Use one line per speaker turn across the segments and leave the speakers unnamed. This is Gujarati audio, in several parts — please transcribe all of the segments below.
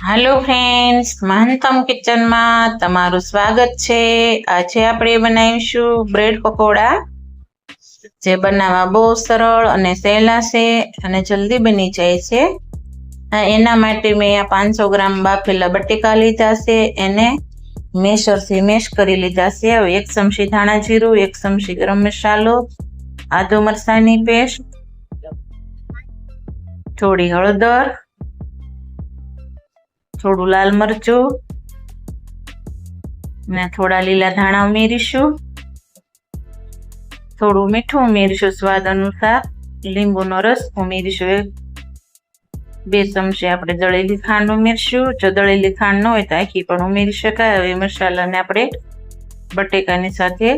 હાલો ફ્રેન્ડ્સ મહંતમ કિચનમાં તમારું સ્વાગત છે. આજે આપણે બનાવીશું બ્રેડ પકોડા, જે બનાવવા બહુ સરળ અને સહેલા છે અને જલ્દી બની જાય છે. એના માટે મેં આ પાંચસો ગ્રામ બાફેલા બટેકા લીધા છે. એને મેશરથી મેશ કરી લીધા છે. હવે એક ચમચી ધાણા જીરું, એક ચમચી ગરમ મસાલો, આદુ મરસાની પેસ્ટ, થોડી હળદર થોડું લાલ મરચું. ને થોડા લીલા ધાણા ઉમેરીશું. થોડું મીઠું ઉમેરીશું સ્વાદ અનુસાર. લીંબુનો રસ ઉમેરીશું બે ચમચી આપણે દળેલી ખાંડ ઉમેરશું. જો દળેલી ખાંડ ન હોય તો આખી પણ ઉમેરી શકાય. હવે મસાલાને આપણે બટેકાની સાથે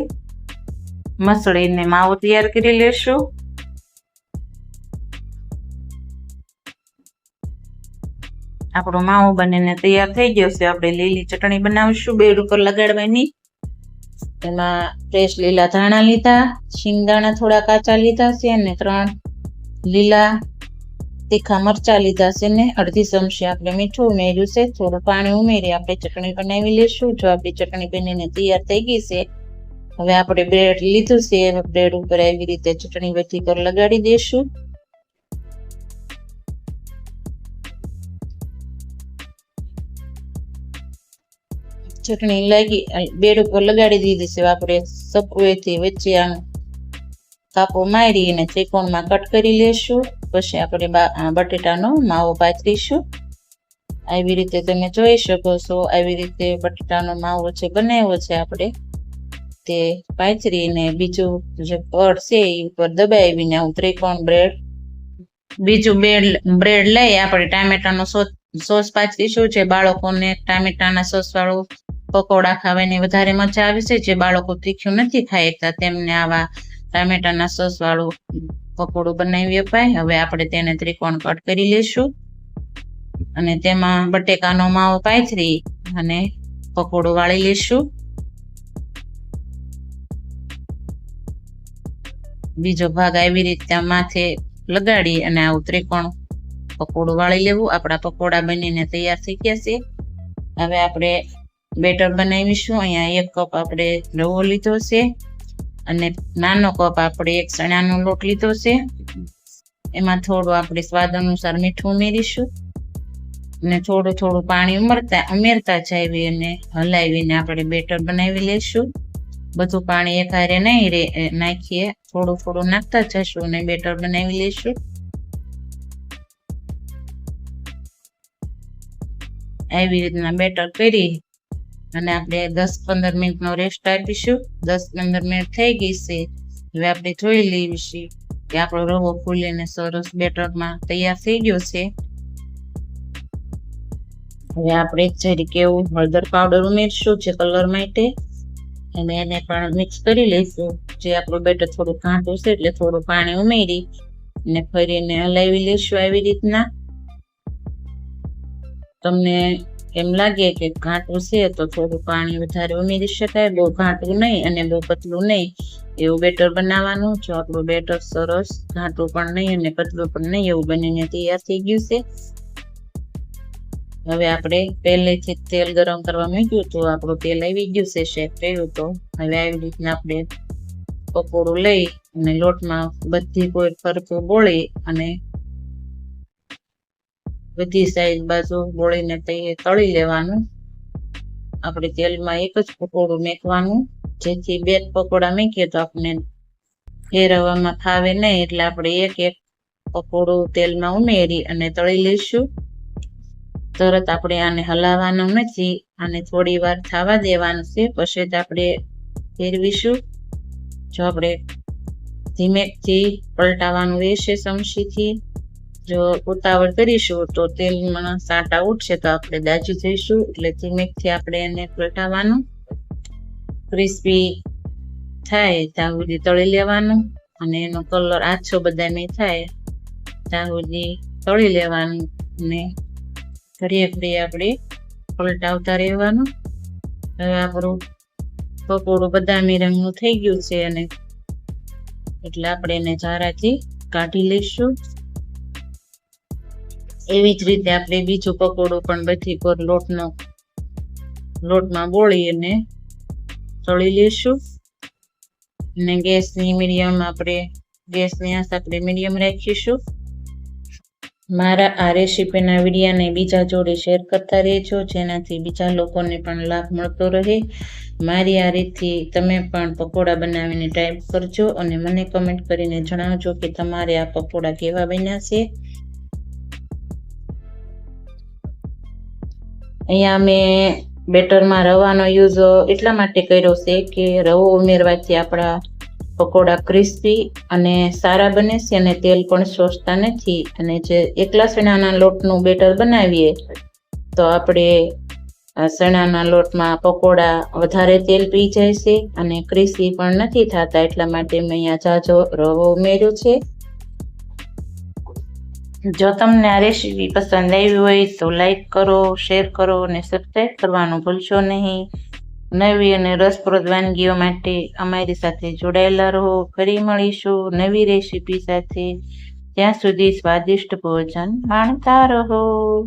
મસળીને માવો તૈયાર કરી લેશું. આપણો માવો બનીને તૈયાર થઈ ગયો છે. આપણે લીલી ચટણી બનાવીશું, બેડ ઉપર લગાડવાની. એમાં ફ્રેશ લીલા ધાણા લીધા, શિંગદાણા થોડા કાચા લીધા છે અને ત્રણ લીલા તીખા મરચા લીધા છે ને અડધી ચમચી આપણે મીઠું ઉમેર્યું છે. થોડું પાણી ઉમેરી આપણે ચટણી બનાવી લેશું જો આપણી ચટણી બનીને તૈયાર થઈ ગઈ છે, હવે આપણે બ્રેડ લીધું છે. બ્રેડ ઉપર એવી રીતે ચટણી બધી પર લગાડી દઈશું. ચટણી લાગી બેડ ઉપર લગાડી દીધી છે આપણે સપવેથી વચ્ચે આમ કાપો મારી અને ત્રિકોણમાં કટ કરી લેશું. પછી આપણે બટેટાનો માવો પાથરીશું. આવી રીતે તમે જોઈ શકો છો, આવી રીતે બટેટાનો માવો છે બનાવ્યો છે આપણે, તે પાથરીને બીજું જે પડ છે એ ઉપર દબાવીને આવું ત્રિકોણ બ્રેડ, બીજું બ્રેડ બ્રેડ લઈ આપણે ટામેટાનો સોસ સોસ પાથરીશું. જે બાળકોને ટામેટાના સોસ વાળું પકોડા ખાવાની વધારે મજા આવે છે, જે બાળકો તીખ્યું નથી ખાઈ તેમને આવા ટામેટાના સોસ વાળું પકોડું બનાવી અપાય. હવે આપણે તેને ત્રિકોણ કટ કરી લેશું અને તેમાં બટેકાનો માવો પાથરી અને પકોડું વાળી લેશું બીજો ભાગ આવી રીતે માથે લગાડી અને આવું ત્રિકોણ પકોડું વાળી લેવું. આપણા પકોડા બનીને તૈયાર થઈ ગયા છે. હવે આપણે બેટર બનાવીશું. અહીંયા એક કપ આપણે રવો લીધો છે અને નાનો કપ આપણે એક ચણાનો લોટ લીધો છે. એમાં થોડું આપણે સ્વાદ અનુસાર મીઠું ઉમેરીશું અને થોડું થોડું પાણી ઉમરતા ઉમેરતા જાવી અને હલાવીને આપણે બેટર બનાવી લેશું. બધું પાણી એકારે નહીં રે નાખીએ. થોડું થોડું નાખતા જશું અને બેટર બનાવી લેશું. આવી રીતના બેટર કરી અને આપણે દસ પંદર મિનિટનો રેસ્ટ આપીશું. દસ પંદર મિનિટ થઈ ગઈ છે. હવે આપણે જોઈ લેવીશું કે આપણો રવો ફૂલીને સરસ બેટરમાં તૈયાર થઈ ગયો છે. હવે આપણે જરીક એવું હળદર પાવડર ઉમેરશું જે કલર માટે. અને એને પણ મિક્સ કરી લઈશું. જે આપણું બેટર થોડું ઘાંટું છે એટલે થોડું પાણી ઉમેરી અને ફરીને હલાવી લઈશું આવી રીતના. તમને એમ લાગે કે ઘાટું છે તો થોડું પાણી વધારે ઉમેરી શકાય, બહુ ઘાટું નહીં અને બહુ પતલું નહીં. એવું બેટર બનાવવાનું જો આપણું બેટર સરસ, ઘાટું પણ નહીં અને પતલું પણ નહીં. એવું બનીને તૈયાર થઈ ગયું છે. હવે આપણે પહેલેથી તેલ ગરમ કરવા મૂક્યું તો આપણું તેલ આવી ગયું છે. શેક થયું તો હવે આવી રીતના આપણે પકોડું લઈ અને લોટમાં બધી કોઈ ફરતું બોળી અને બધી સાઈડ બાજુ બોળીને તળી લેવાનું. આપણે તેલમાં એક જ પકોડું મેકવાનું. જેથી બે પકોડા મેકીએ તો આપણે ફેરવવામાં ફાવે નહીં. એટલે આપણે એક એક પકોડું તેલમાં ઉમેરી અને તળી લઈશું. તરત આપણે આને હલાવવાનું નથી. આને થોડી વાર થવા દેવાનું છે. પછી જ આપણે ફેરવીશું. જો આપણે ધીમેથી પલટાવવાનું રહેશે ચમચીથી જો ઉતાવળ કરીશું તો તેલમાં સાંટા ઉઠશે તો આપણે દાજી જઈશું. એટલે ધીમેકથી આપણે એને પલટાવવાનું ક્રિસ્પી થાય ત્યાં તળી લેવાનું અને એનો કલર આછો બદામી થાય ત્યાં તળી લેવાનું અને ઘડીએ ઘડીએ આપણે પલટાવતા રહેવાનું. હવે આપણું પકોડું બદામી રંગનું થઈ ગયું છે અને એટલે આપણે એને ઝારાથી કાઢી લઈશું. એવી જ રીતે આપણે બીજું પકોડું પણ બધી પર લોટનો, લોટમાં બોળી અને તળી લેશું અને ગેસની મીડિયમ આપણે, ગેસની આંચ આપણે મીડિયમ રાખીશું. મારા આ રેસીપીના વિડીયાને બીજા જોડે શેર કરતા રહેજો, જેનાથી બીજા લોકોને પણ લાભ મળતો રહે. મારી આ રીતથી તમે પણ પકોડા બનાવીને ટ્રાય કરજો અને મને કમેન્ટ કરીને જણાવજો કે તમારે આ પકોડા કેવા બન્યા છે. અહીંયા મેં બેટરમાં રવાનો યુઝ એટલા માટે કર્યો છે કે રવો ઉમેરવાથી આપણા પકોડા ક્રિસ્પી અને સારા બને છે અને તેલ પણ શોષતા નથી. અને જે એકલા ચણાના લોટનું બેટર બનાવીએ, તો આપણે સણાના લોટમાં પકોડા વધારે તેલ પી જાય છે અને ક્રિસ્પી પણ નથી થતા. એટલા માટે મેં અહીંયા જાજો રવો ઉમેર્યો છે. જો તમને આ રેસીપી પસંદ આવી હોય તો લાઈક કરો શેર કરો અને સબસ્ક્રાઈબ કરવાનું ભૂલશો નહીં. નવી અને રસપ્રદ વાનગીઓ માટે અમારી સાથે જોડાયેલા રહો. ફરી મળીશું નવી રેસીપી સાથે. ત્યાં સુધી સ્વાદિષ્ટ ભોજન માણતા રહો.